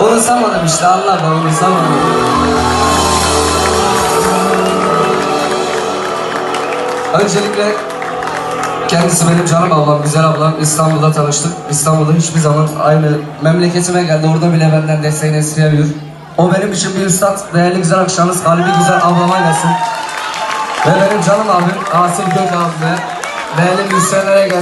Unutsamadım işte Allah ben unutsamadım. Öncelikle kendisi benim canım ablam, güzel ablam. İstanbul'da tanıştık. İstanbul'da hiçbir zaman aynı memleketime geldi. Orada bile benden desteğini esirgemiyor. O benim için bir üstad. Değerli güzel akşamınız, kalbi güzel ablama gelsin. Ve benim canım abim Asım Gök abime. Değerli müzisyenlere gelsin.